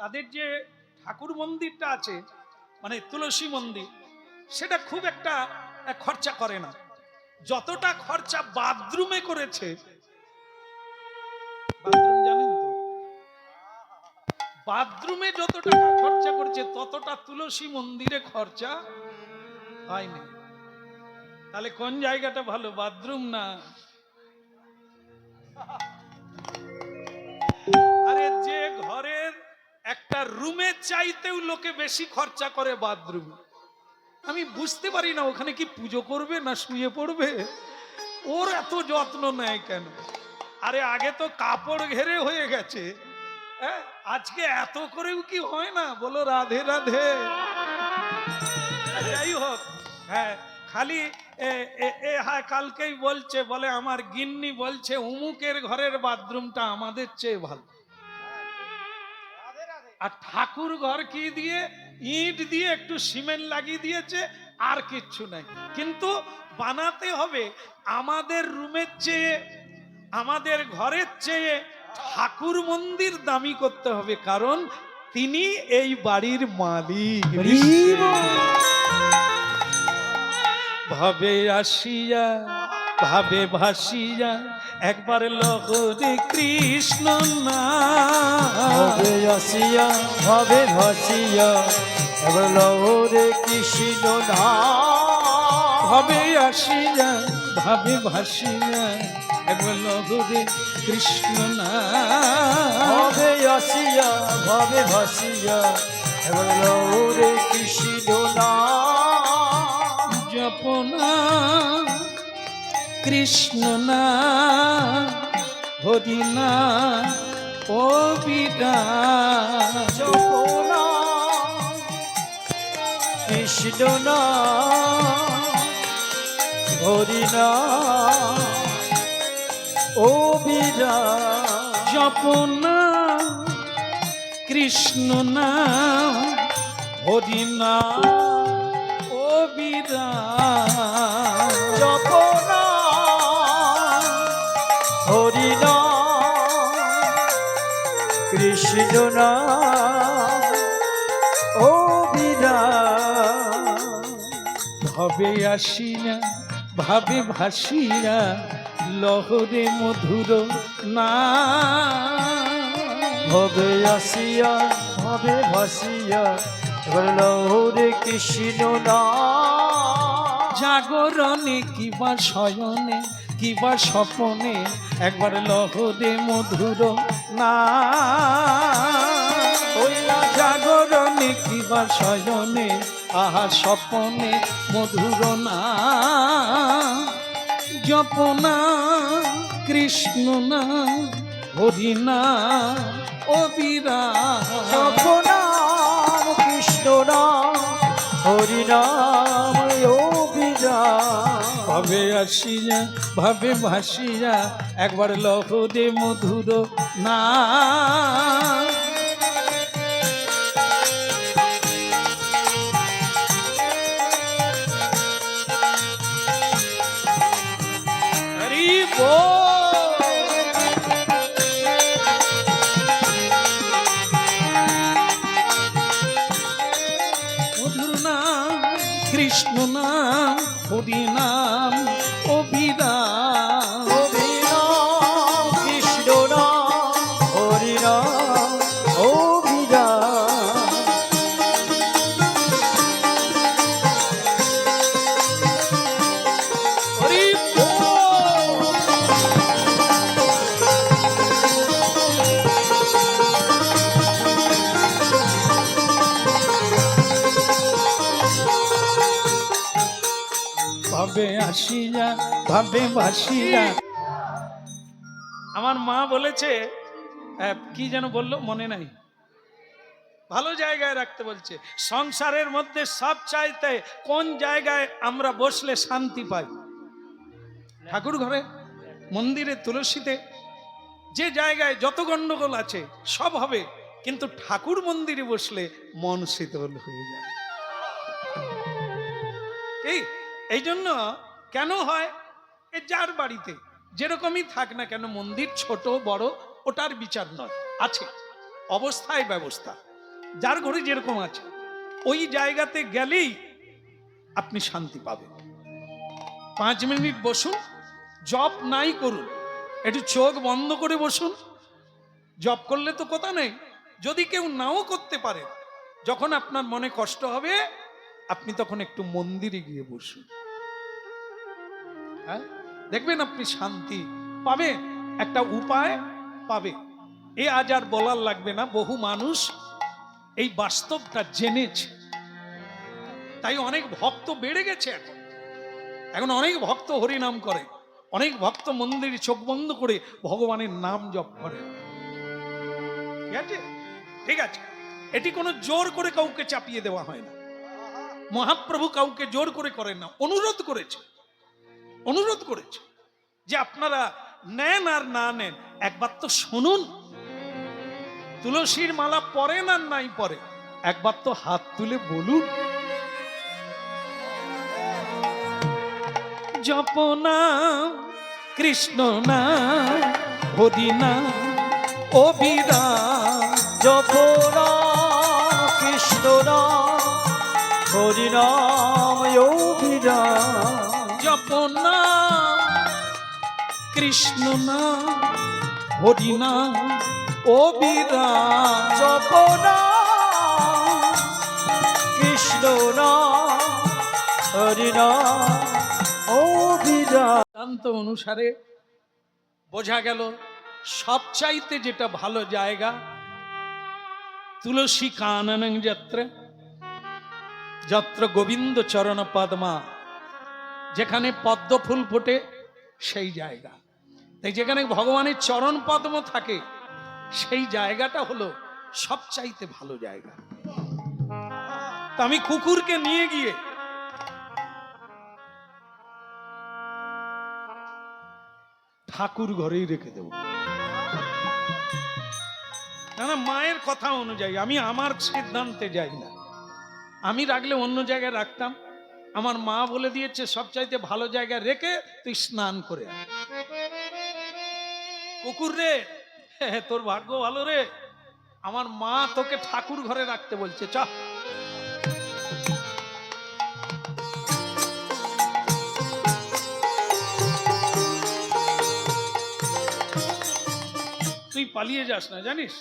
তাদের যে ঠাকুর মন্দিরটা আছে মানে তুলসী মন্দির, সেটা খুব একটা খরচা করে না। যতটা খরচা বাথরুমে করেছে, বাথরুম জানেন তো? বাথরুমে যত টাকা খরচা করেছে, ততটা তুলসী মন্দিরে খরচা হয়নি। তাহলে কোন জায়গাটা ভালো, বাথরুম না? একটা রুমে চাইতেও লোকে বেশি খরচা করে বাথরুমে। আমি বুঝতে পারি না, ওখানে কি পুজো করবে না শুয়ে পড়বে? ওর এত যত্ন নেয় কেন? আরে আগে তো কাপড় ঘেরে হয়ে গেছে। হ্যাঁ আজকে এত করেও কি হয় না? বলো রাধে রাধে। যাই হোক হ্যাঁ খালি এ হ্যাঁ কালকেই বলছে, বলে আমার গিন্নি বলছে, উমুকের ঘরের বাথরুমটা আমাদের চেয়ে ভালো। আর ঠাকুর ঘর কি দিয়ে? ইট দিয়ে একটু সিমেন্ট লাগিয়ে দিয়েছে, আর কিচ্ছু নাই। কিন্তু বানাতে হবে আমাদের রুমের চেয়ে, আমাদের ঘরের চেয়ে ঠাকুর মন্দির দামি করতে হবে, কারণ তিনি এই বাড়ির মালিক। ভাবে আসিয়া, ভাবে ভাসিয়া, একবার লগরে কৃষ্ণ না হবে আসিয়া হবে ভাসিয়া, এবার লহরে কৃষ্ণ না। ভাবে আসিয়া ভাবে ভাসিয়া একবার লগরে কৃষ্ণ না। হবে আসিয়া, ভাবে ভাসিয়া, এবার লহরে কৃষ্ণ না। জপনা কৃষ্ণ না হরি না। ও জপনা কৃষ্ণ না, হরি না ও বীরা জপনা কৃষ্ণ না, হরি না ও বিদা জপনা হরি না কৃষ্ণ না ও বীরা ভাবে আসি না ভাবে ভাসি না লহরে মধুর না হবে আসিয়া হবে ভাসিয়া লহরে কৃষ্ণ না জাগরণে কিবা শয়নে কিবা স্বপনে, একবার লহরে মধুর না। ওইলা জাগরণে কিবা শয়নে, আহা স্বপনে মধুর না। জপনা, কৃষ্ণ না, হরি না, ও বীরা জপনাম কৃষ্ণ নাম হরি ভাবে আসিয়া ভাবে ভাসিয়া একবার লহরে মধুর না ভাবে আমার মা বলেছে কি যেন বলল মনে নাই। ভালো জায়গায় রাখতে বলছে, সংসারের মধ্যে সব চাইতে কোন জায়গায় আমরা বসলে শান্তি পাই? ঠাকুর ঘরে, মন্দিরে, তুলসীতে, যে জায়গায় যত গন্ডগোল আছে, সব হবে, কিন্তু ঠাকুর মন্দিরে বসলে মন শীতল হয়ে যায়। এই এই জন্য কেন হয়? এ যার বাড়িতে। যেরকমই থাক না কেন, মন্দির ছোট, বড়, ওটার বিচার নয়। আছে। অবস্থায় ব্যবস্থা। যার ঘরে যেরকম আছে। ওই জায়গাতে গেলেই আপনি শান্তি পাবেন। পাঁচ মিনিট বসুন। জব নাই করুন। একটু চোখ বন্ধ করে বসুন। জব করলে তো কথা নেই। যদি কেউ নাও করতে পারে, যখন আপনার মনে কষ্ট হবে, আপনি তখন একটু মন্দিরে গিয়ে বসুন। হ্যাঁ? দেখবেন আপনি শান্তি পাবে একটা উপায় পাবে। এ আজ আর বলার লাগবে না, বহু মানুষ এই বাস্তবটা জেনেছে। তাই অনেক ভক্ত বেড়ে গেছে এখন। এখন অনেক ভক্ত হরিনাম করে, অনেক ভক্ত মন্দিরে চোখ বন্ধ করে ভগবানের নাম জপ করে। ঠিক আছে? ঠিক আছে। এটি কোনো জোর করে কাউকে চাপিয়ে দেওয়া হয় না। মহাপ্রভু কাউকে জোর করে করেন না, অনুরোধ করেছে। অনুরোধ করেছে যে আপনারা নেন আর না নেন, একবার তো শুনুন। তুলসীর মালা পরেন আর নাই পরে একবার তো হাত তুলে বলুন। জপনা কৃষ্ণ না হরি না অবিরা জপনা কৃষ্ণ নাম, হরি নাম অভিরাম জপনা কৃষ্ণ না হরি না অবিরা জপনা কৃষ্ণ নাম হরি সিদ্ধান্ত অনুসারে বোঝা গেল সবচাইতে যেটা ভালো জায়গা তুলসী কানন যাত্রা। যত্র গোবিন্দ চরণ পদ্মা যেখানে পদ্ম ফুল ফোটে, সেই জায়গা। তাই যেখানে ভগবানের চরণ পদ্ম থাকে, সেই জায়গাটা হলো সবচাইতে ভালো জায়গা। তা আমি কুকুরকে নিয়ে গিয়ে ঠাকুর ঘরেই রেখে দেব। না না, মায়ের কথা অনুযায়ী, আমি আমার সিদ্ধান্তে যাই না। আমি রাখলে অন্য জায়গায় রাখতাম। আমার মা বলে দিয়েছে, সবচাইতে ভালো জায়গায় রেখে তুই স্নান করে কুকুর রে, তোর ভাগ্য ভালো রে। আমার মা তোকে ঠাকুর ঘরে রাখতে বলছে, চ। তুই পালিয়ে যাস না, জানিস?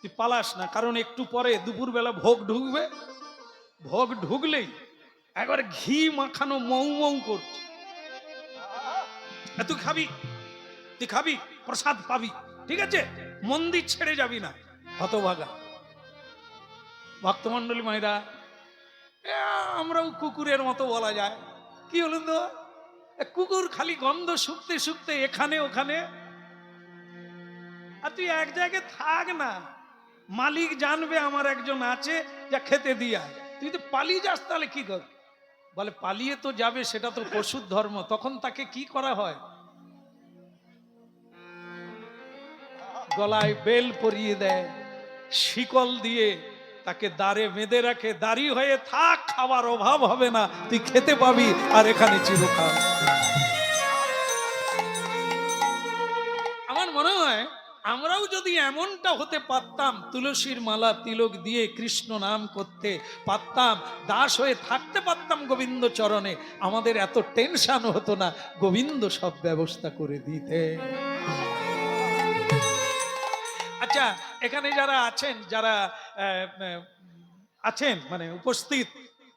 তুই পালাস না, কারণ একটু পরে দুপুরবেলা ভোগ ঢুকবে। ভোগ ঢুকলেই একবার ঘি মাখানো মৌ মৌ করছে। তুই খাবি? তুই খাবি? প্রসাদ পাবি। ঠিক আছে? মন্দির ছেড়ে যাবি না। হতভাগা। ভক্তমন্ডলী মায়েরা আমরাও কুকুরের মতো বলা যায়। কি হলো তো? কুকুর খালি গন্ধ শুকতে শুকতে এখানে ওখানে। আর তুই এক জায়গায় থাক না। মালিক জানবে আমার একজন আছে, যা খেতে দিয়া তুই তো পালিয়ে যাস তাহলে কি কর বলে, পালিয়ে তো যাবে, সেটা তো পশুর ধর্ম, তখন তাকে কি করা হয়? গলায় বেল পরিয়ে দেয়, শিকল দিয়ে তাকে দাঁড়ে বেঁধে রাখে, দাড়ি হয়ে থাক, খাবার অভাব হবে না, তুই খেতে পাবি, আর এখানে চিরকাল। এমনটা হতে পারতাম, তুলসীর মালা তিলক দিয়ে কৃষ্ণ নাম করতে পারতাম, দাস হয়ে থাকতে পারতাম গোবিন্দ চরণে। আমাদের এত টেনশন হতো না, গোবিন্দ সব ব্যবস্থা করে দিতে। আচ্ছা এখানে যারা আছেন যারা আছেন মানে উপস্থিত,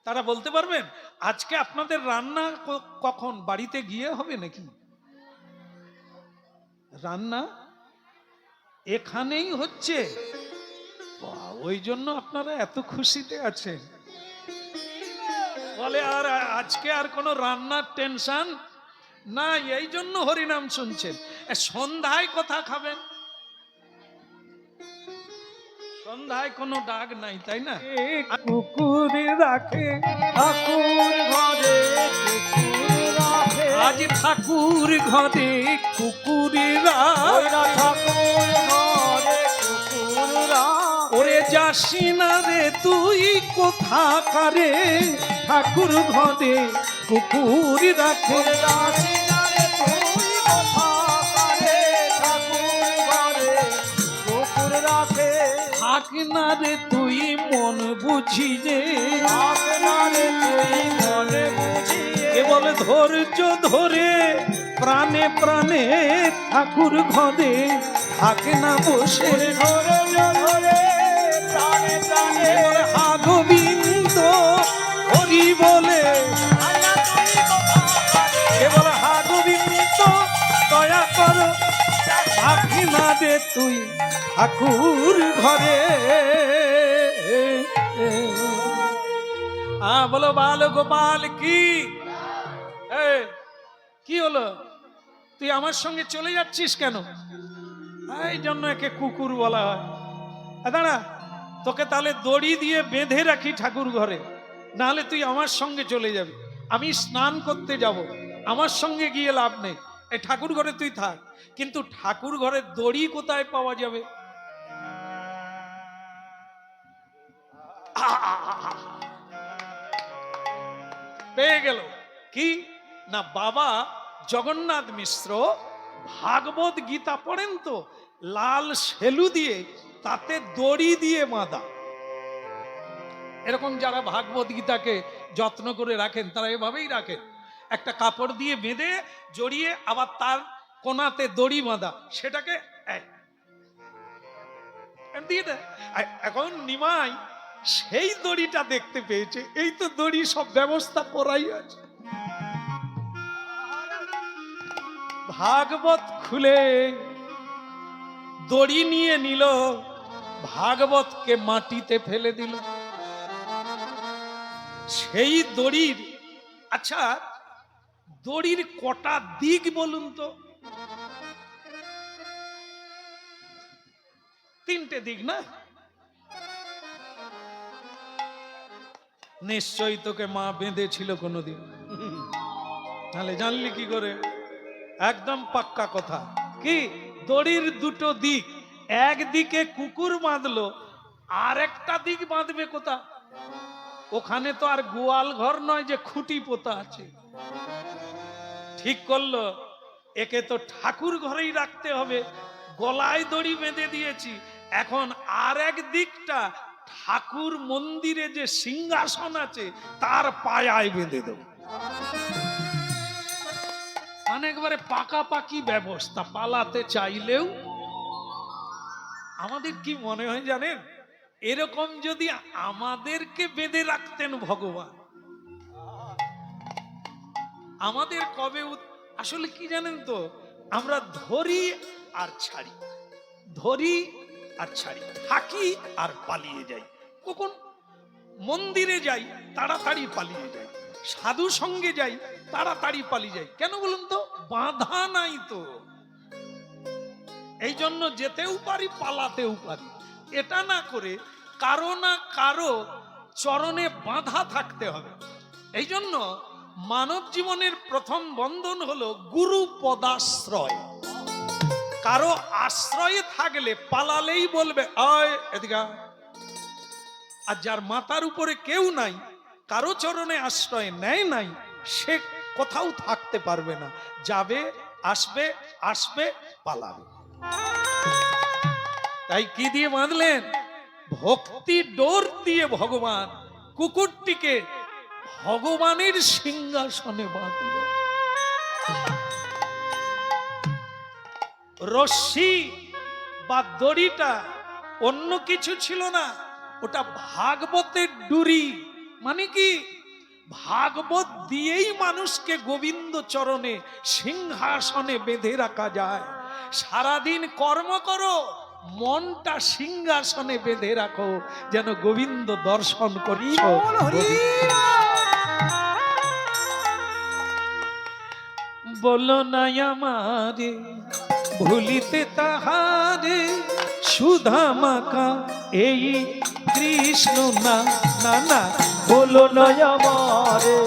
তারা বলতে পারবেন, আজকে আপনাদের রান্না কখন, বাড়িতে গিয়ে হবে নাকি? রান্না এখানেই হচ্ছে। ওই জন্য আপনারা এত খুশিতে আছেন। বলে, আর আজকে আর কোনো রান্নার টেনশন? না, এই জন্য হরিনাম শুনছেন। সন্ধ্যায় কথা খাবেন। সন্ধ্যায় কোনো ডাক নাই, তাই না? কুকুরে রাখে, ঠাকুর ঘরে কুকুর আজ ঠাকুর ঘরে কুকুরেরা ঠাকুর ঘরে কুকুর রাখে ওরে যাসি না রে তুই কোথা কারে? ঠাকুর ঘরে কুকুর রাখে ওরে না রে তুই কথা কারে? ঠাকুর ঘরে কুকুর রাখে থাক থাক না রে তুই মন বুঝি তুই মনে কেবল ধৈর্য ধরে প্রাণে প্রাণে ঠাকুর ঘরে থাকে না বসে। ধরে ধরে প্রাণে প্রাণে হা গোবিন্দ হরি বলে। কেবল হা গোবিন্দ দয়া কর থাকি না রে তুই ঠাকুর ঘরে। আ বলো বাল গোপাল কি কি হলো? তুই আমার সঙ্গে চলে যাচ্ছিস কেন? এই জন্য একে কুকুর বলা হয় দাঁড়া, তোকে তাহলে দড়ি দিয়ে বেঁধে রাখি ঠাকুর ঘরে। নাহলে তুই আমার সঙ্গে চলে যাবি। আমি স্নান করতে যাব। আমার সঙ্গে গিয়ে লাভ নেই। এই ঠাকুর ঘরে তুই থাক। কিন্তু ঠাকুর ঘরে দড়ি কোথায় পাওয়া যাবে? পেয়ে গেল। কি? না বাবা জগন্নাথ মিশ্র ভাগবত গীতা পড়েন তো, লাল সেলু দিয়ে, তাতে দড়ি দিয়ে মাদা এরকম যারা ভাগবত গীতাকে যত্ন করে রাখেন, তারা এভাবেই রাখেন। একটা কাপড় দিয়ে বেঁধে, জড়িয়ে আবার তার কোনাতে দড়ি বাঁধা, সেটাকে। এখন নিমাই সেই দড়িটা দেখতে পেয়েছে, এই তো দড়ি সব ব্যবস্থা করাই আছে। ভাগবত খুলে দড়ি নিয়ে নিল, ভাগবতকে মাটিতে ফেলে দিল। সেই দড়ির আচ্ছা দড়ির কটা দিক বলুন তো? তিনটে দিক না? নিশ্চয়ই তোকে মা বেঁধেছিল কোনোদিন। তাহলে জানলি কি করে? একদম পাক্কা কথা। কি? দড়ির দুটো দিক। একদিকে কুকুর বাঁধলো, আর একটা দিক বাঁধবে কোথা? ওখানে তো আর গোয়াল ঘর নয় যে খুঁটি পোতা আছে। ঠিক করল, একে তো ঠাকুর ঘরেই রাখতে হবে। গলায় দড়ি বেঁধে দিয়েছি। এখন আর এক দিকটা ঠাকুর মন্দিরে যে সিংহাসন আছে, তার পায়ায় বেঁধে দেবো। মানে একবারে পাকাপাকি ব্যবস্থা পালাতে চাইলেও আমাদের কি মনে হয় জানেন? এরকম যদি আমাদেরকে বেঁধে রাখতেন ভগবান, আমাদের কবে আসলে কি জানেন তো? আমরা ধরি আর ছাড়ি, ধরি আর ছাড়ি, থাকি আর পালিয়ে যাই। কখন? মন্দিরে যাই, তাড়াতাড়ি পালিয়ে যাই সাধু সঙ্গে যাই, তাড়াতাড়ি পালিয়ে যাই। কেন বলুন তো? বাধা নাই তো। এই জন্য যেতেও পারি, পালাতেও পারি। এটা না করে কারও না কারও চরণে বাধা থাকতে হবে। এই জন্য মানব জীবনের প্রথম বন্ধন হলো গুরু পদাশ্রয়। কারও আশ্রয়ে থাকলে পালালেই বলবে, আয় এদিকে। আর যার মাথার উপরে কেউ নাই, কারও চরণে আশ্রয় নেয় নাই, সে কোথাও থাকতে পারবে না। যাবে, আসবে আসবে, পালাবে। তাই কি দিয়ে বাঁধলেন ভক্তি ডোর দিয়ে ভগবান কুকুরটিকে ভগবানের সিংহাসনে বাঁধল। রশ্মি বা দড়িটা অন্য কিছু ছিল না, ওটা ভাগবতের ডুরি। মানে কি? ভাগবত দিয়েই মানুষকে গোবিন্দ চরণে সিংহাসনে বেঁধে রাখা যায়। সারাদিন কর্ম করো মনটা সিংহাসনে বেঁধে রাখো যেন গোবিন্দ দর্শন করি বল না আমারে ভুলিতে তাহারে সুধা মাকা এই কৃষ্ণ না না বলো নয় আমারে,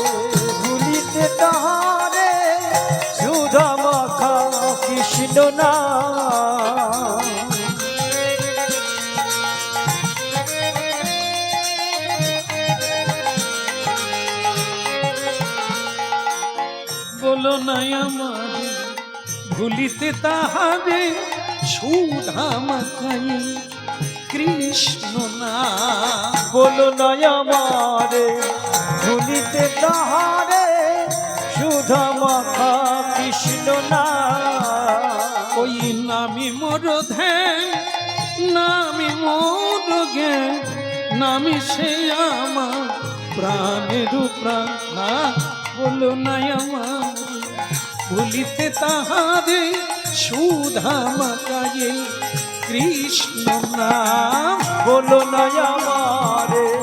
ভুলিতে তাহারে সুধা মাখা কৃষ্ণ না। বলো না আমারে, ভুলিতে তাহারে সুধা মাকাই কৃষ্ণ না বলো না আমারে। ভুলিতে তাহারে, সুধা মাখা কৃষ্ণ না। ওই নামি মোর ধ্যান, নামি মোর জ্ঞান, নামি সে আমার প্রাণের প্রাণ বলো না আমার। ভুলিতে তাহারে, সুধা মাকায়ে কৃষ্ণ নাম বলো নয় আমারে।